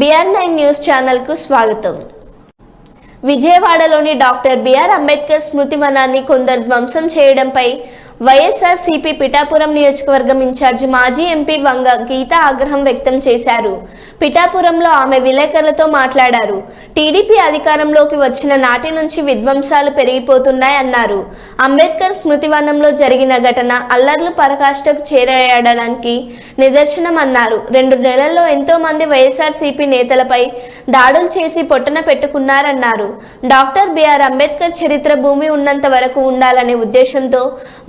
BR nine news ఛానల్కు స్వాగతం. విజయవాడలోని డాక్టర్ బిఆర్ అంబేద్కర్ స్మృతి వనాన్ని కొందరు ధ్వంసం చేయడంపై వైఎస్ఆర్సీపీ పిఠాపురం నియోజకవర్గం ఇన్ఛార్జి మాజీ ఎంపీ వంగ గీత ఆగ్రహం వ్యక్తం చేశారు. పిఠాపురంలో ఆమె విలేకరులతో మాట్లాడారు. టీడీపీ అధికారంలోకి వచ్చిన నాటి నుంచి విధ్వంసాలు పెరిగిపోతున్నాయన్నారు అంబేద్కర్ స్మృతివనంలో జరిగిన ఘటన అల్లర్లు పరకాష్ఠకు చేరడానికి నిదర్శనం అన్నారు. రెండు నెలల్లో ఎంతో మంది వైఎస్ఆర్సీపీ నేతలపై దాడులు చేసి పొట్టన పెట్టుకున్నారన్నారు. డాక్టర్ బిఆర్ అంబేద్కర్ చరిత్ర భూమి ఉన్నంత వరకు ఉండాలనే ఉద్దేశంతో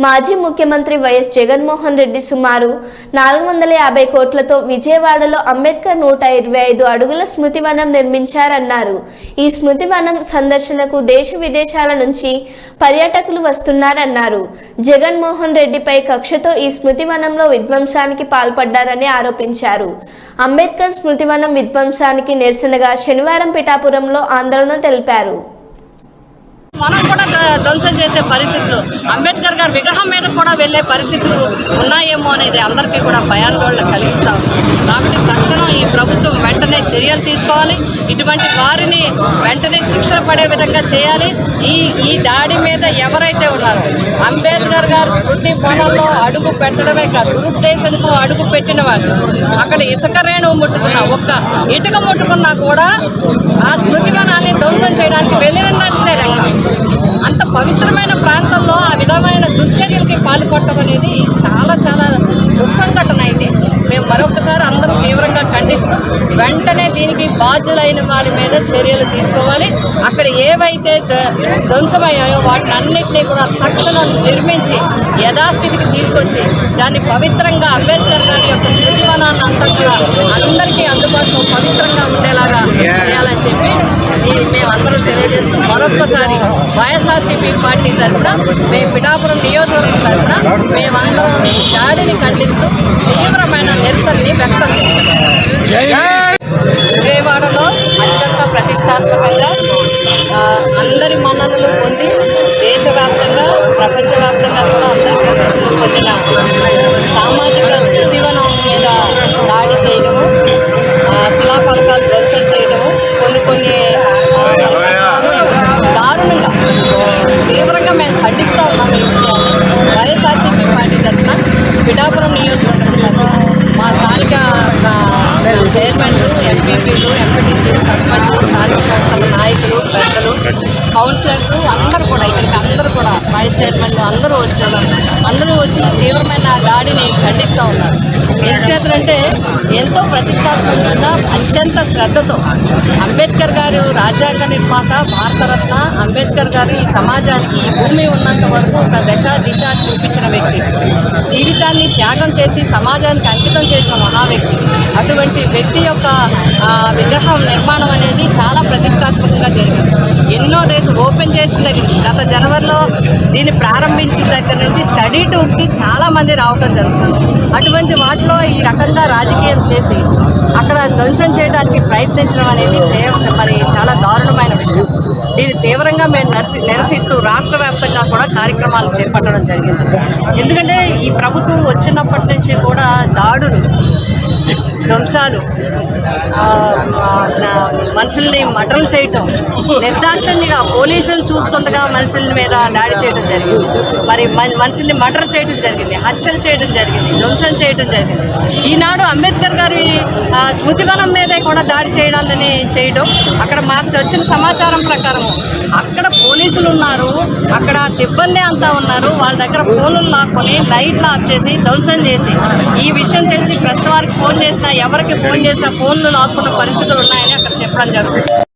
మాజీ మాజీ ముఖ్యమంత్రి వైఎస్ జగన్మోహన్ రెడ్డి సుమారు నాలుగు వందల యాభై కోట్లతో విజయవాడలో అంబేద్కర్ నూట ఇరవై ఐదు అడుగుల స్మృతివనం నిర్మించారన్నారు. ఈ స్మృతివనం సందర్శనకు దేశ విదేశాల నుంచి పర్యాటకులు వస్తున్నారన్నారు. జగన్మోహన్ రెడ్డిపై కక్షతో ఈ స్మృతివనంలో విధ్వంసానికి పాల్పడ్డారని ఆరోపించారు. అంబేద్కర్ స్మృతివనం విధ్వంసానికి నిరసనగా శనివారం పిఠాపురంలో ఆందోళన తెలిపారు. మనం కూడా ధ్వంసం చేసే పరిస్థితులు. అంబేద్కర్ గారి విగ్రహం మీద కూడా వెళ్ళే పరిస్థితులు ఉన్నాయేమో అనేది అందరికీ కూడా భయాందోళన కలిగిస్తాం కాబట్టి తక్షణం ఈ ప్రభుత్వం వెంటనే చర్యలు తీసుకోవాలి. ఇటువంటి వారిని వెంటనే శిక్ష పడే విధంగా చేయాలి. ఈ ఈ దాడి మీద ఎవరైతే ఉన్నారో అంబేద్కర్ గారు స్మృతి కోణంలో అడుగు పెట్టడమే కాదు దురుద్దేశంతో అడుగు పెట్టిన వాళ్ళు అక్కడ ఇసుక రేణువు ముట్టుకున్న ఒక్క ఇటుక ముట్టుకున్నా కూడా ఆ స్మృతివనాన్ని ధ్వంసం చేయడానికి వెళ్ళిన వాళ్ళే లెక్క. అంత పవిత్రమైన ప్రాంతంలో ఆ విధమైన దుశ్చర్యలకి పాల్పడటం అనేది చాలా చాలా దుస్సంఘటన ఇది మేము మరొకసారి అందరూ తీవ్రంగా ఖండిస్తూ వెంటనే దీనికి బాధ్యులైన వారి మీద చర్యలు తీసుకోవాలి. అక్కడ ఏవైతే ధ్వంసమయ్యాయో వాటిని అన్నింటినీ కూడా తక్షణం నిర్మించి యథాస్థితికి తీసుకొచ్చి దాన్ని పవిత్రంగా అంబేద్కర్ గారి యొక్క సృజీవనాన్ని అంతా కూడా అందరికీ అందుబాటులో పవిత్రంగా ఉండేలాగా చేయాలని చెప్పి ఈ మేమందరం తెలియజేస్తూ మరొక్కసారి వైఎస్ఆర్సీపీ పార్టీ తరఫున మేము పిఠాపురం నియోజకవర్గం తరఫున మేమందరం దాడిని ఖండిస్తూ తీవ్రమైన నిరసనని వ్యక్తం చేస్తున్నాం. ప్రతిష్టాత్మకంగా అందరి మన్ననలు పొంది దేశవ్యాప్తంగా ప్రపంచవ్యాప్తంగా కూడా అందరి ప్రశంసలు పొందిన సామాజిక ఉద్యమనం మీద దాడి చేయడము శిలాఫలకాలు ధ్వంసం చేయడము కొన్ని కొన్ని దారుణంగా తీవ్రంగా మేము ఖండిస్తూ ఉన్నాం ఈ విషయాన్ని. వైఎస్ఆర్సీపీ పార్టీ తరఫున పిఠాపురం నియోజకవర్గం తరఫున మా స్థానిక ఆ, చైర్మన్లు ఎంపీపీలు ఎంపీ సర్పంచ్ స్థానిక సంస్థల నాయకులు పెద్దలు కౌన్సిలర్స్ అందరూ కూడా ఇక్కడికి అందరూ కూడా వైస్ చైర్మన్లు అందరూ వచ్చారు. అందరూ వచ్చి తీవ్రమైన దాడిని ఖండిస్తూ ఉన్నారు. ఎంచేతంటే ఎంతో ప్రతిష్టాత్మకంగా అత్యంత శ్రద్ధతో అంబేద్కర్ గారు రాజ్యాంగ నిర్మాత భారతరత్న అంబేద్కర్ గారు ఈ సమాజానికి ఈ భూమి ఉన్నంత వరకు ఒక దశ దిశ చూపించిన వ్యక్తి. జీవితాన్ని త్యాగం చేసి సమాజానికి అంకితం చేసిన మహా వ్యక్తి అటువంటి వ్యక్తి యొక్క విగ్రహం నిర్మాణం అనేది చాలా ప్రతిష్టాత్మకంగా జరిగింది. ఎన్నో దేశం ఓపెన్ చేసిన దగ్గర గత జనవరిలో దీన్ని ప్రారంభించిన దగ్గర నుంచి స్టడీ టూర్స్కి చాలామంది రావటం జరుగుతుంది. అటువంటి వాటిలో ఈ రకంగా రాజకీయం చేసి ధ్వంసం చేయడానికి ప్రయత్నించడం అనేది చేయ మరి చాలా దారుణమైన విషయం. దీన్ని తీవ్రంగా మేము నిరసి నిరసిస్తూ రాష్ట్ర వ్యాప్తంగా కూడా కార్యక్రమాలు చేపట్టడం జరిగింది. ఎందుకంటే ఈ ప్రభుత్వం వచ్చినప్పటి నుంచి కూడా దాడులు ధ్వంసాలు మనుషుల్ని మటర్లు చేయటం నిర్దాక్షిణ్యంగా పోలీసులు చూస్తుండగా మనుషుల మీద దాడి చేయడం జరిగింది. మరి మనుషుల్ని మటర్ చేయడం జరిగింది హత్యలు చేయడం జరిగింది ధ్వంసం చేయడం జరిగింది. ఈనాడు అంబేద్కర్ గారి స్మృతి బలం మీదే కూడా దాడి చేయాలని చేయడం అక్కడ మాకు వచ్చిన సమాచారం ప్రకారం అక్కడ పోలీసులు ఉన్నారు అక్కడ సిబ్బంది అంతా ఉన్నారు వాళ్ళ దగ్గర ఫోన్లు లాక్కొని లైట్లు ఆఫ్ చేసి ధ్వంసం చేసి. ఈ విషయం తెలిసి ప్రెస్ వారికి ఫోన్ చేసినా ఎవరికి ఫోన్ చేసినా ఫోన్లు లాక్కున్న పరిస్థితులు ఉన్నాయని ఇక్కడ చెప్పడం జరుగుతుంది.